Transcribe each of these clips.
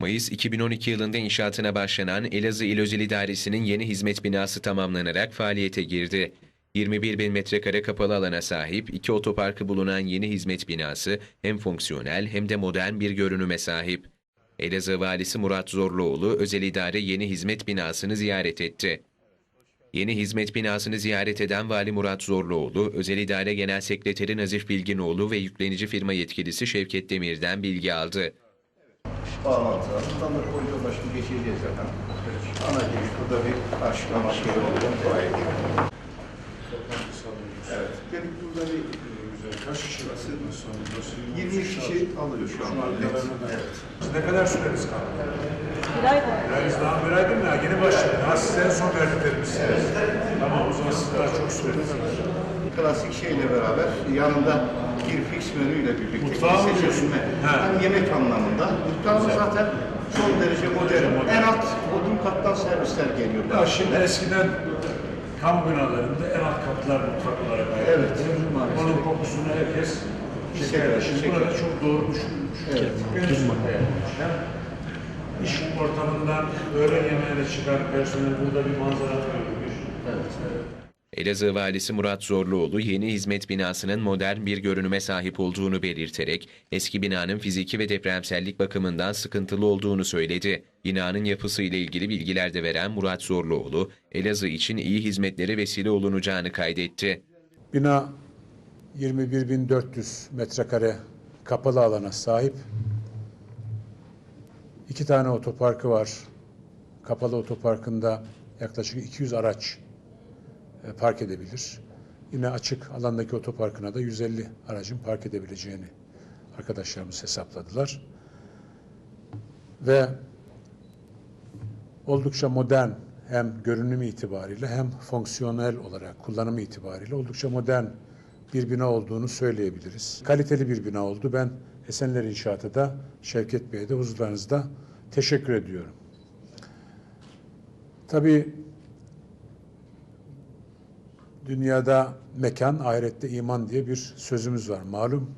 Mayıs 2012 yılında inşaatına başlanan Elazığ İl Özel İdaresi'nin yeni hizmet binası tamamlanarak faaliyete girdi. 21 bin metrekare kapalı alana sahip iki otoparkı bulunan yeni hizmet binası hem fonksiyonel hem de modern bir görünüme sahip. Elazığ Valisi Murat Zorluoğlu özel idare yeni hizmet binasını ziyaret etti. Yeni hizmet binasını ziyaret eden Vali Murat Zorluoğlu, Özel İdare Genel Sekreteri Nazif Bilginoğlu ve yüklenici firma yetkilisi Şevket Demir'den bilgi aldı. Bağlantı var. Buradan da koridor başını geçireceğiz zaten. Ana giriş burada bir açıklama şey olacak. Evet. Benim burada bir Kaç kişi var? Nasıl? 20 kişi alıyor şu an. Evet. evet. Ne kadar süreniz kaldı? Bir ay var. Yani daha bir ay değil mi? Yeni başladık. Daha size en son verdiklerimiz. Tamam o zaman siz daha çok süreniz var. Klasik şeyle beraber yanında bir fix menüyle birlikte Mutfağı mı bir diyorsun? seçilme. He. Hem yemek anlamında. Mutfağımız zaten son derece modern. En alt bodrum kattan servisler geliyor. Ya şimdi eskiden kamu binalarında en alt katlar mutfak olarak ayrılırdı. Evet, maalesef. Onun kokusunu herkes çeker. Şimdi çeker. burada çok doğru düşünülmüş. Evet. Yapılmış. Hem iş ortamından öğlen yemeğine çıkan personel burada bir manzara görmüş. Elazığ Valisi Murat Zorluoğlu yeni hizmet binasının modern bir görünüme sahip olduğunu belirterek eski binanın fiziki ve depremsellik bakımından sıkıntılı olduğunu söyledi. Binanın yapısı ile ilgili bilgiler de veren Murat Zorluoğlu, Elazığ için iyi hizmetlere vesile olunacağını kaydetti. Bina 21.400 metrekare kapalı alana sahip. İki tane otoparkı var. Kapalı otoparkında yaklaşık 200 araç park edebilir. Yine açık alandaki otoparkına da 150 aracın park edebileceğini arkadaşlarımız hesapladılar. Ve oldukça modern hem görünümü itibariyle hem fonksiyonel olarak kullanımı itibariyle oldukça modern bir bina olduğunu söyleyebiliriz. Kaliteli bir bina oldu. Ben Esenler İnşaat'a da Şevket Bey'e de huzurlarınızda teşekkür ediyorum. Tabii dünyada mekan, ahirette iman diye bir sözümüz var malum.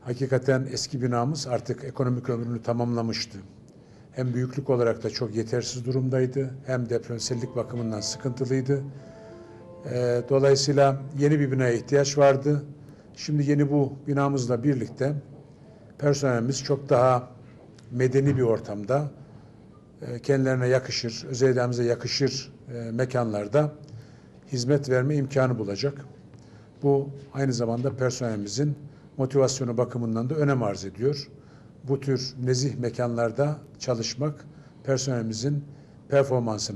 Hakikaten eski binamız artık ekonomik ömrünü tamamlamıştı. Hem büyüklük olarak da çok yetersiz durumdaydı, hem depremsellik bakımından sıkıntılıydı. Ee, Dolayısıyla yeni bir binaya ihtiyaç vardı. Şimdi yeni bu binamızla birlikte personelimiz çok daha medeni bir ortamda, e, kendilerine yakışır, özel idaremize yakışır e, mekanlarda hizmet verme imkanı bulacak. Bu aynı zamanda personelimizin motivasyonu bakımından da önem arz ediyor. Bu tür nezih mekanlarda çalışmak personelimizin performansını